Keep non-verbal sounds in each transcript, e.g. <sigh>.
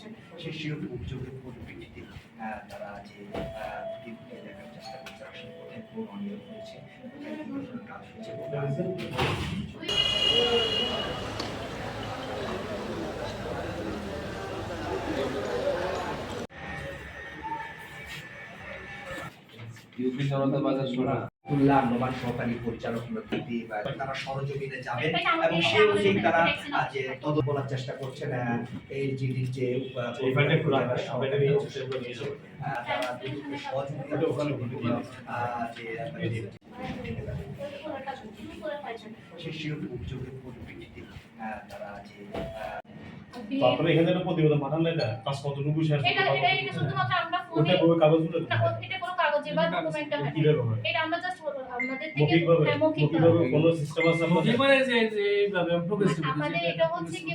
পাইছেন সেই শিরোপি অভিযোগের পরিপ্রেক্ষিতে তারা যে দেখার চেষ্টা করছে আসলে কোথায় কোন অনিয়ম হয়েছে? কোথায় কি কাজ হয়েছে? ইউপি জনতা বাজার শোনা খুলনা নবান সহকারী পরিচালক ব্যক্তি তারা সরজমিনে যাবেন এবং এটা অনুযায়ী তারা যে তদ বলার চেষ্টা করছেন এই জিডির যে আহ, এই ফাইলটা একটু রাখা, সহকারী ফাইলটা নিয়ে হচ্ছে, ওগুলো নিয়ে যাব। আহ, তারা দুজনকে সহযোগিতা ওটা ওখানে করছেন, ভর্তি দিয়ে আহ, যে আপনার যে- পাইছেন সেই শিরোপি অভিযোগের পরিপ্রেক্ষিতে আহ, তারা যে আহ, তো আপনারা এখানে প্রতিবেদন কাজ কতটুকু শেষ এটা এটা এটা শুধুমাত্র আমরা ফোনে ওটা কাগজগুলো কাগজে বা ডকুমেন্টে হয় না। কীভাবে এটা আমরা জাস্ট আমাদের থেকে মৌখিকভাবে মৌখিকভাবে। মৌখিকভাবে কোনো সিস্টেম আছে আপনাদের যে যে এইভাবে progress টা আমাদের এটা হচ্ছে কি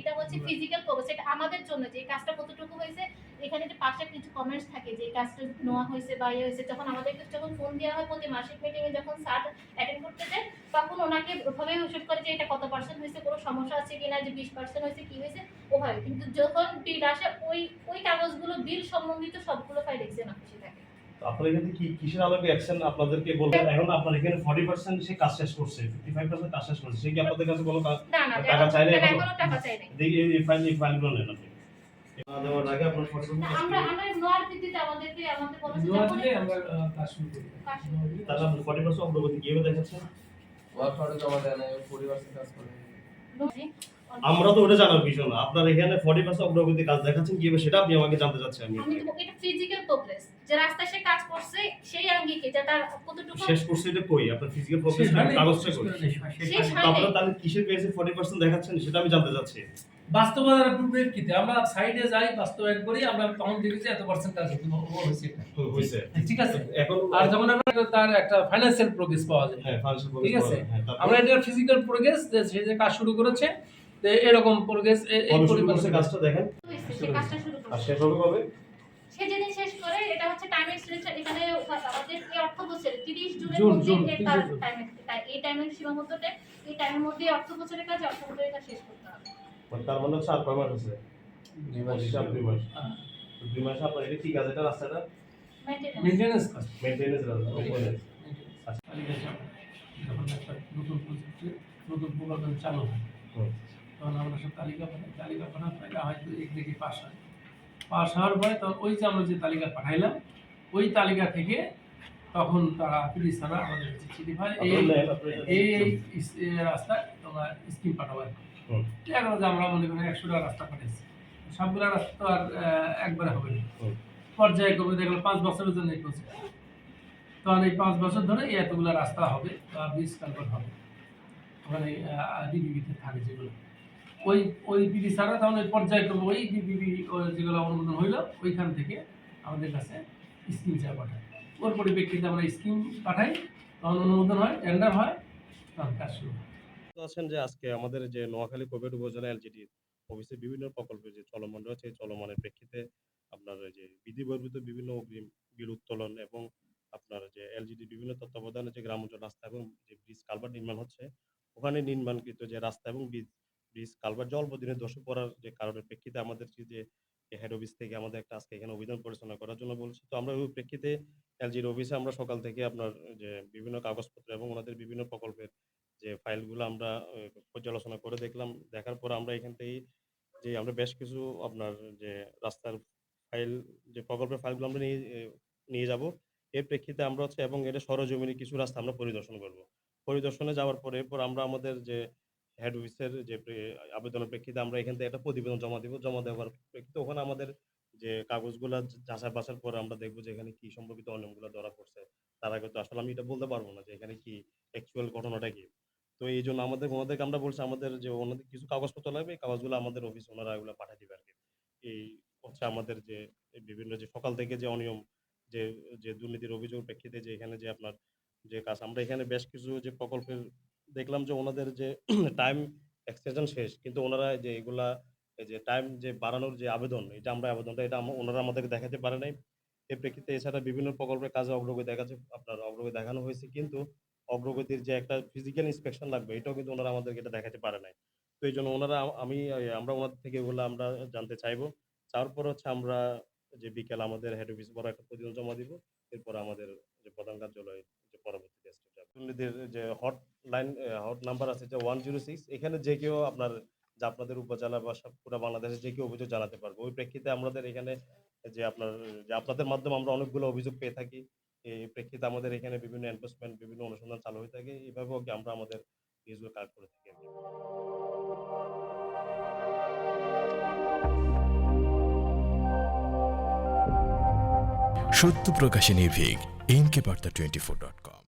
এটা হচ্ছে ফিজিক্যাল প্রোগ্রেস এটা আমাদের জন্য যে কাজটা কতটুকু হয়েছে এখানে যে পাশে কিছু কমেন্টস থাকে যে কাজটা নেওয়া হয়েছে বা ইয়ে হয়েছে যখন আমাদেরকে যখন ফোন দেওয়া হয় প্রতি মাসিক মিটিং এ যখন স্যার অ্যাটেন্ড করতে যায় তখন ওনাকে ওভাবে হিসেব করে যে এটা কত পার্সেন্ট হয়েছে কোনো সমস্যা আছে কিনা যে বিশ পার্সেন্ট হয়েছে কি হয়েছে ওভাবে কিন্তু যখন বিল আসে ওই ওই কাগজগুলো বিল সম্বন্ধিত সবগুলো ফাইল এক্সেন অফিসে থাকে আপনারা এখানে কি কিসের আলোকে অ্যাকশন আপনাদেরকে বলবেন? এখন আপনার এখানে 40% সে কাজ শেষ করছে 55% কাজ শেষ করছে। সে কি আপনাদের কাছে না টাকা চাইলে না, এখনও? এখনও টাকা চাই নাই দেখি এই ফাইল এই ফাইলগুলো নেন আপনি। দেওয়ার আগে আপনার 40% কাজ আমরা। আমরা নোয়ার ভিত্তিতে আমাদেরকে আমাদের বলেছে নোয়া যখন আমরা কাজ শুরু করি। তাহলে আপনি 40% অগ্রগতি কীভাবে দেখাচ্ছেন? ওয়ার্ক অর্ডার জমা দেয় না পরিবার কাজ করে। আমরা তো ওটা জানার বিষয় না। আপনার এখানে 40% অগ্রগতি কাজ দেখাচ্ছেন কীভাবে সেটা আপনি আমাকে জানতে চাচ্ছেন আমি আমি তো এটা ফিজিক্যাল প্রোগ্রেস যে রাস্তায় সে কাজ করছে সেই আঙ্গিকে যে তার কতটুকু শেষ করছে এটা কই? আপনার ফিজিক্যাল প্রফেশনাল হয়নি, কাগজটা কই? করে শেষ তো আপনারা তাহলে কিসের পেয়েছে 40% দেখাচ্ছেন সেটা আমি জানতে চাচ্ছি। বাস্তবতার পরিপ্রেক্ষিতে আমরা সাইডে যাই বাস্তবায়ন করি আমরা তখন দেখি যে এত পার্সেন্ট কাজ হয়েছে হইছে ঠিক আছে? এখন আর যেমন আমরা তার একটা ফাইন্যান্সিয়াল প্রোগ্রেস পাওয়া যায়। হ্যাঁ ফাইন্যান্সিয়াল প্রফেশনাল ঠিক আছে। হ্যাঁ আমরা এটা ফিজিক্যাল প্রোগ্রেস যে সে যে কাজ শুরু করেছে এরকম প্রোগ্রেস এই কাজটা দেখেন? সে শুরু শেষ হবে কবে? সে যেদিন শেষ করে এটা হচ্ছে টাইম এক্সটেনশন এখানে আমাদের এই অর্থ বছরে 30 জুনের মধ্যে এই 30 তার জুন। এই টাইমের সীমাবদ্ধতে এই টাইমের মধ্যে অর্থ বছরের কাজ অর্থ বছরের কাজ শেষ করতে হবে। মানে তার মানে হচ্ছে আর কয় মাস আছে? দুই মাস। দুই মাস। হ্যাঁ। দুই মাসে আপনার এটা কি কাজ? এটা রাস্তাটা? মেইনটেনেন্স মেইনটেনেন্স কাজ। মেইনটেনেন্স রাস্তা তালিকা চাপ। যখন একটা নতুন প্রজেক্টে নতুন প্রকল্প চালু হয়। তখন আমরা সব তালিকা পাঠাই তালিকা পাঠার পরে হয়তো একদিকে পাস হয়। পাস হওয়ার পরে তখন ওই যে আমরা যে তালিকা পাঠাইলাম ওই তালিকা থেকে তখন তারা পুলিশ থানা আমাদের কাছে চিঠি এই এই রাস্তায় তোমরা স্কিম পাঠাবার এখন যে আমরা মনে করি একশোটা রাস্তা পাঠাইছি সবগুলো রাস্তা তো আর একবারে হবে না। হুম। পর্যায়ক্রমে দেখলাম পাঁচ বছরের জন্য প্রজেক্ট তখন এই পাঁচ বছর ধরে এই এতগুলো রাস্তা হবে বা ব্রিজ হবে ওখানে ডিবিবিতে থাকে যেগুলো। ওই ওই বিধি ছাড়া তখন ওই পর্যায়ক্রমে ওই ডিবিবি যেগুলো অনুমোদন হইল, ওইখান থেকে আমাদের কাছে স্কিম চা পাঠায়। ওর পরিপ্রেক্ষিতে আমরা স্কিম পাঠাই, তখন অনুমোদন হয় টেন্ডার হয়, তখন কাজ শুরু আছেন যে আজকে আমাদের যে নোয়াখালী কোভিড উপজেলা এলজিডি অফিসে বিভিন্ন প্রকল্পে যে চলমান রয়েছে চলমানের প্রেক্ষিতে আপনার যে বিধি বর্ধিত বিভিন্ন অগ্রিম বিল উত্তোলন এবং আপনার যে এলজিডি বিভিন্ন তত্ত্বাবধানে যে গ্রাম অঞ্চল রাস্তা এবং যে ব্রিজ কালভার্ট নির্মাণ হচ্ছে, ওখানে নির্মাণকৃত যে রাস্তা এবং ব্রিজ ব্রিজ কালবার অল্প দিনে ধসে পড়ার যে কারণের প্রেক্ষিতে আমাদের যে হেড অফিস থেকে আমাদের একটা আজকে এখানে অভিযান পরিচালনা করার জন্য বলছি। তো আমরা ওই প্রেক্ষিতে এলজির অফিসে আমরা সকাল থেকে আপনার যে বিভিন্ন কাগজপত্র এবং ওনাদের বিভিন্ন প্রকল্পের যে ফাইলগুলো আমরা পর্যালোচনা করে দেখলাম। দেখার পর আমরা এখান থেকেই যে আমরা বেশ কিছু আপনার যে রাস্তার ফাইল, যে প্রকল্পের ফাইলগুলো আমরা নিয়ে নিয়ে যাব। এর প্রেক্ষিতে আমরা হচ্ছে, এবং এটা সরজমিনে কিছু রাস্তা আমরা পরিদর্শন করব। পরিদর্শনে যাওয়ার পরে, এরপর আমরা আমাদের যে হেড অফিসের যে আবেদনের প্রেক্ষিতে আমরা এখান থেকে একটা প্রতিবেদন জমা দিব। জমা দেওয়ার প্রেক্ষিতে ওখানে আমাদের যে কাগজগুলো যাচাই বাছার পরে আমরা দেখব যে এখানে কি সম্পর্কিত অনিয়মগুলো ধরা পড়ছে। তার আগে তো আসলে আমি এটা বলতে পারব না যে এখানে কি অ্যাকচুয়াল ঘটনাটা কি। তো এই জন্য আমাদের, ওনাদেরকে আমরা বলছি আমাদের যে ওনাদের কিছু কাগজপত্র লাগবে, এই কাগজগুলো আমাদের অফিস ওনারা এগুলো পাঠিয়ে দিবে আর কি এই হচ্ছে আমাদের যে বিভিন্ন যে সকাল থেকে যে অনিয়ম, যে যে দুর্নীতির অভিযোগ প্রেক্ষিতে যে এখানে যে আপনার যে কাজ, আমরা এখানে বেশ কিছু যে প্রকল্পের দেখলাম যে ওনাদের যে <clears throat> টাইম এক্সটেনশন শেষ, কিন্তু ওনারা যে এগুলা যে টাইম যে বাড়ানোর যে আবেদন, এটা আমরা আবেদনটা, এটা ওনারা আমাদেরকে দেখাতে পারে নাই। এর প্রেক্ষিতে এছাড়া বিভিন্ন প্রকল্পের কাজে অগ্রগতি দেখাচ্ছে, আপনার অগ্রগতি দেখানো হয়েছে, কিন্তু অগ্রগতির যে একটা ফিজিক্যাল ইন্সপেকশন লাগবে, এটাও কিন্তু ওনারা আমাদেরকে এটা দেখাতে পারে নাই। তো এই জন্য ওনারা, আমি আমরা ওনাদের থেকে এগুলো আমরা জানতে চাইব। তারপর হচ্ছে আমরা যে বিকেল আমাদের হেড অফিস বড় একটা প্রতিবেদন জমা দিব, এরপর আমাদের যে প্রধান কার্যালয়ে যে পরবর্তী যে হটলাইন হট নাম্বার আছে যে ওয়ান জিরো সিক্স এখানে যে কেউ আপনার, যে আপনাদের উপজেলা বা পুরো বাংলাদেশে যে কেউ অভিযোগ জানাতে পারবে। ওই প্রেক্ষিতে আমাদের এখানে যে আপনার, যে আপনাদের মাধ্যমে আমরা অনেকগুলো অভিযোগ পেয়ে থাকি। এই প্রেক্ষিতে আমাদের এখানে বিভিন্ন এনফোর্সমেন্ট বিভিন্ন অনুসন্ধান চালু হয়ে থাকে। এইভাবেও কি আমরা আমাদের নিউজগুলো কালেক্ট করে থাকি। সত্য প্রকাশে নির্ভীক, NK Barta twenty four dot com